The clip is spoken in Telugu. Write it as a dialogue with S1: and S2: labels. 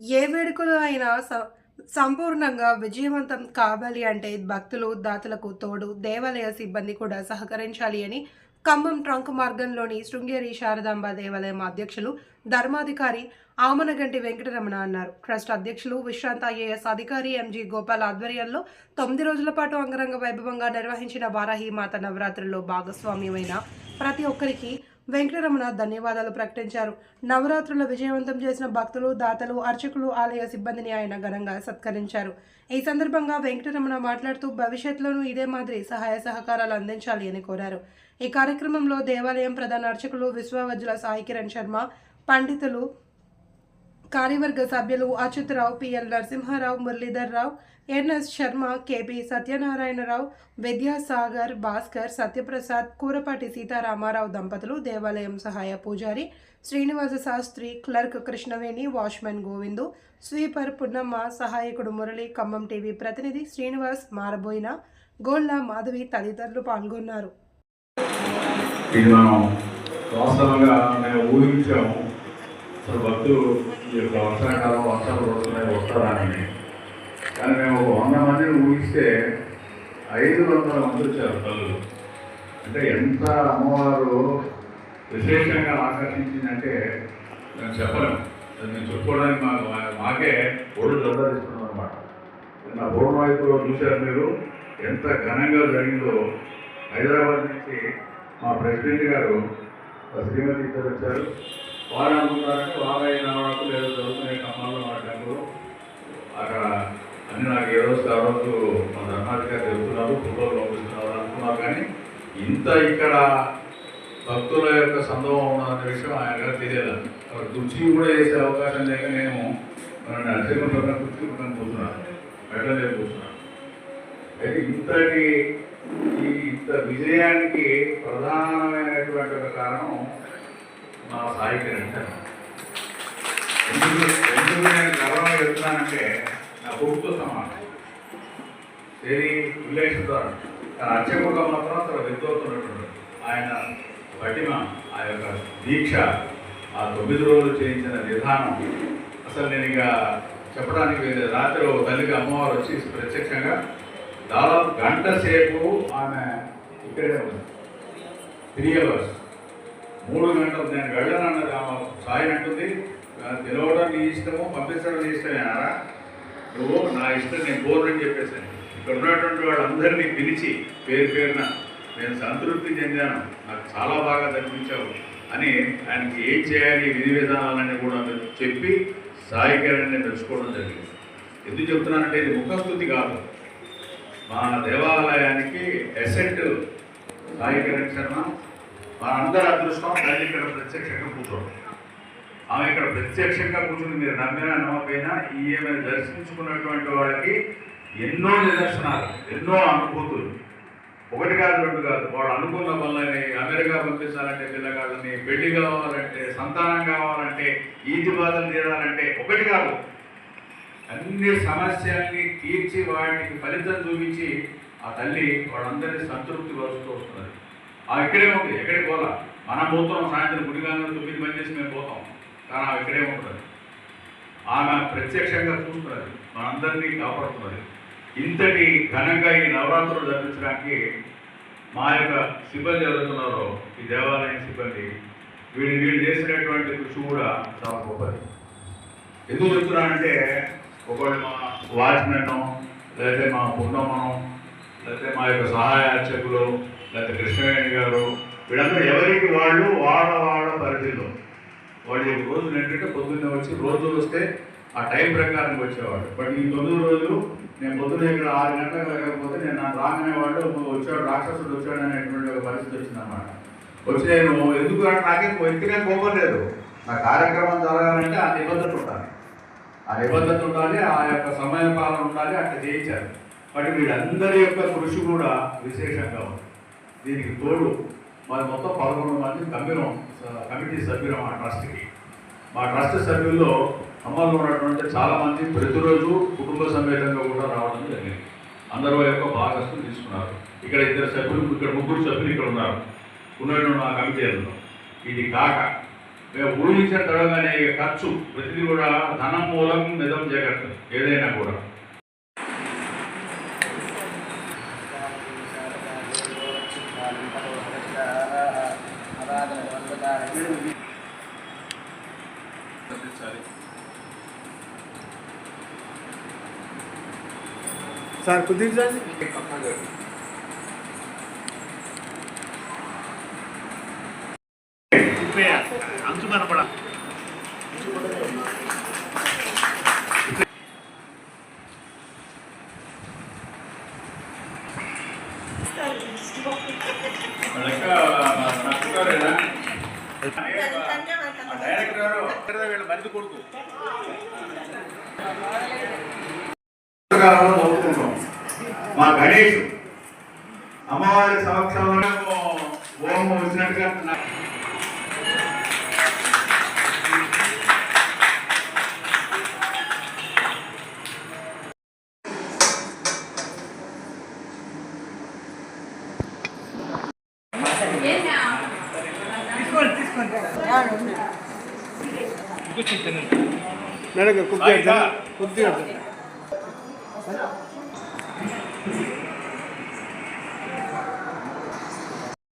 S1: ఏ వేడుకలు అయినా స- సంపూర్ణంగా విజయవంతం కావాలి అంటే భక్తులు దాతలకు తోడు దేవాలయ సిబ్బంది కూడా సహకరించాలి అని ఖమ్మం ట్రంక్ మార్గంలోని శృంగేరి శారదాంబ దేవాలయం అధ్యక్షులు ధర్మాధికారి ఆమనగంటి వెంకటరమణ అన్నారు. ట్రస్ట్ అధ్యక్షులు విశ్రాంత ఐఏఎస్ అధికారి ఎంజీ గోపాల్ ఆధ్వర్యంలో తొమ్మిది రోజుల పాటు అంగరంగ వైభవంగా నిర్వహించిన వారాహి మాత నవరాత్రుల్లో భాగస్వామ్యమైన ప్రతి ఒక్కరికి వెంకటరమణ ధన్యవాదాలు ప్రకటించారు. నవరాత్రుల విజయవంతం చేసిన భక్తులు దాతలు అర్చకులు ఆలయ సిబ్బందిని ఆయన ఘనంగా సత్కరించారు. ఈ సందర్భంగా వెంకటరమణ మాట్లాడుతూ భవిష్యత్తులోనూ ఇదే మాదిరి సహాయ సహకారాలు అందించాలి అని కోరారు. ఈ కార్యక్రమంలో దేవాలయం ప్రధాన అర్చకులు విశ్వవజ్జుల సాయి కిరణ్ శర్మ పండితులు కార్యవర్గ సభ్యులు Achyutarao PL Narasimharao Muralidhar Rao NS Sharma KP Satyanarayanarao Vidyasagar Bhaskar Satyaprasad Kurapati Sitaramarao దంపతులు దేవాలయం సహాయ పూజారి Srinivasa Sastri clerk Krishnaveni watchman Govindu sweeper Punnamma సహాయకుడు మురళి ఖమ్మం టీవీ ప్రతినిధి శ్రీనివాస్ మారబోయిన గోళ్ళ మాధవి తదితరులు పాల్గొన్నారు.
S2: వాస్తవంగా మేము ఊహించాము. అసలు భక్తులు ఈ యొక్క వర్షాకాలం వర్షాలు పడుతున్నాయి వస్తారని. కానీ మేము వంద మందిని ఊహిస్తే ఐదు వందల మంది వచ్చారు తల్లులు అంటే ఎంత అమ్మవారు విశేషంగా ఆకర్షించిందంటే మేము చెప్పలేము అది చెప్పుకోవడానికి మాకు మా- మాకే ఒళ్ళు దద్దరిస్తున్నాం అనమాట నా పూర్ణ వైపులో చూశారు మీరు ఎంత ఘనంగా జరిగిందో. హైదరాబాద్ నుంచి మా ప్రెసిడెంట్ గారు శ్రీమతి ఇద్దరు వచ్చారు. వారు అనుకుంటారంటే వారై నవరాత్రులు ఏదో జరుగుతున్నాయి ఖమ్మంలో మా టెంపుల్. అక్కడ అన్ని నాకు ఏ రోజు కావడంతో మా ధర్మాధికారి చెబుతున్నారు ఫోటోలు పంపిస్తున్నారు అనుకున్నారు. కానీ ఇంత ఇక్కడ భక్తుల యొక్క సందర్భం ఉన్నదనే విషయం ఆయన గారు తెలియదు. అక్కడ కుర్చీ కూడా వేసే అవకాశం లేక నేను మన నరసింహ కుర్చీ కూడా కూర్చున్నాను. బయట అయితే ఇంతటి ఈ ఇంత విజయానికి ప్రధానమైనటువంటి ఒక కారణం మా సాయి ఎందుకు ఎందుకు నేను గర్వంగా చెప్తున్నానంటే నా కొడుకుతో సమానం ఏది విలేషన్ ద్వారా తన అర్చకుడుగా మాత్రం తన విద్వత్తున్నటువంటి ఆయన పటిమ ఆ యొక్క దీక్ష ఆ తొమ్మిది రోజులు చేయించిన విధానం అసలు నేను ఇక చెప్పడానికి రాత్రి ఒక తల్లికి అమ్మవారు వచ్చి ప్రత్యక్షంగా దాదాపు గంట సేపు ఆమె ఇక్కడే ఉంది. త్రీ అవర్స్ మూడు గంటలు నేను వెళ్ళనన్నది ఆమె సాయి అంటుంది. తెలవడం నీ ఇష్టము పంపించడం నీ ఇష్టమేనారా? నువ్వు నా ఇష్టం నేను కోరని చెప్పేసాను ఇక్కడ ఉన్నటువంటి వాళ్ళందరినీ పిలిచి పేరు పేరున నేను సంతృప్తి చెందాను. నాకు చాలా బాగా కనిపించావు అని ఆయనకి ఏం చేయాలి విధి విధానాలన్నీ కూడా చెప్పి సాయి గారిని తెలుసుకోవడం జరిగింది. ఎందుకు చెప్తున్నానంటే ఇది ముఖస్థుతి కాదు. మా దేవాలయానికి ఎసెంట్ సాయి కిరణ్ శర్మ మా అదృష్టం తల్లి ఇక్కడ ప్రత్యక్షంగా కూర్చోవడం ఆమె ఇక్కడ ప్రత్యక్షంగా కూర్చుని మీరు నమ్మినా నమ్మకపోయినా ఈమె దర్శించుకున్నటువంటి వాళ్ళకి ఎన్నో నిదర్శనాలు ఎన్నో అనుభూతులు. ఒకటి కాదు రెండు కాదు వాళ్ళు అనుకున్న పనులని అమెరికా పంపించాలంటే పిల్లగాళ్ళని పెళ్ళి కావాలంటే సంతానం కావాలంటే ఈతి బాధలు తీరాలంటే ఒకటి కాదు. అన్ని సమస్యల్ని తీర్చి వాడికి ఫలితం చూపించి ఆ తల్లి వాళ్ళందరినీ సంతృప్తి పరుస్తూ వస్తున్నది. ఇక్కడే ఉంది ఎక్కడికి పోలా మనం పోతున్నాం సాయంత్రం గుడిగానే తొమ్మిది పని చేసి మేము పోతాం. కానీ ఆమె ఇక్కడే ఉంటుంది. ఆమె ప్రత్యక్షంగా చూస్తున్నది మనందరినీ కాపాడుతున్నది ఇంతటి ఘనంగా ఈ నవరాత్రులు జరిపించడానికి మా యొక్క సిబ్బంది ఎవరుతున్నారో ఈ దేవాలయం సిబ్బంది వీళ్ళు వీళ్ళు చేసినటువంటి కృషి కూడా చాలా గొప్పది. ఎందుకు చెప్తున్నానంటే ఒకళ్ళు మా వాచ్మెన్ లేకపోతే మా పుణ్యమనం లేకపోతే మా యొక్క సహాయ అర్చకులు లేకపోతే కృష్ణవేణి గారు వీళ్ళందరూ ఎవరికి వాళ్ళు వాళ్ళ వాళ్ళ పరిధిలో. వాళ్ళు రోజులు ఏంటంటే పొద్దున్నే వచ్చి రోజులు వస్తే ఆ టైం ప్రకారం వచ్చేవాడు బట్ ఈ తొమ్మిది రోజులు నేను పొద్దున్న ఇక్కడ ఆరు గంటలకు లేకపోతే నేను నాకు రాగానే వాడు వచ్చాడు రాక్షసుడు వచ్చాడు అనేటువంటి ఒక పరిస్థితి వచ్చిందన్నమాట. వచ్చి నేను ఎందుకు అంటే నాకే ఎందుకనే కోపం లేదు. నా కార్యక్రమం జరగాలంటే ఆ నిబద్ధత ఉండాలి. ఆ నిబద్ధత ఉండాలి ఆ యొక్క సమయ పాలన ఉండాలి అట్లా చేయించాలి. మరి వీళ్ళందరి యొక్క కృషి కూడా విశేషంగా ఉంది. దీనికి తోడు మరి మొత్తం పదకొండు మంది కమిరం కమిటీ సభ్యులు మా ట్రస్ట్కి మా ట్రస్ట్ సభ్యుల్లో అమల్లో ఉన్నటువంటి చాలామంది ప్రతిరోజు కుటుంబ సమేతంగా కూడా రావడం జరిగింది. అందరూ యొక్క భాగస్థులు తీసుకున్నారు. ఇక్కడ ఇద్దరు సభ్యులు ఇక్కడ ముగ్గురు సభ్యులు ఇక్కడ ఉన్నారు. ఉన్నటువంటి మా కమిటీలలో ఇది కాక మేము ఊహించిన తర్వాతనే ఖర్చు ప్రతిదీ కూడా ధనం మూలం నిజం జగత్ ఏదైనా కూడా.
S3: సార్ కుదించండి
S4: అంచు కనపడ
S2: లెక్క నచ్చుతారేనా? డైరెక్టర్ గారు
S4: మరిది కొడుకు
S2: మా గణేష్ అమ్మవారి సమక్షంలో ఓం వచ్చినట్టుగా నా-
S3: మేడం గారు కుర్చీ కుర్చీ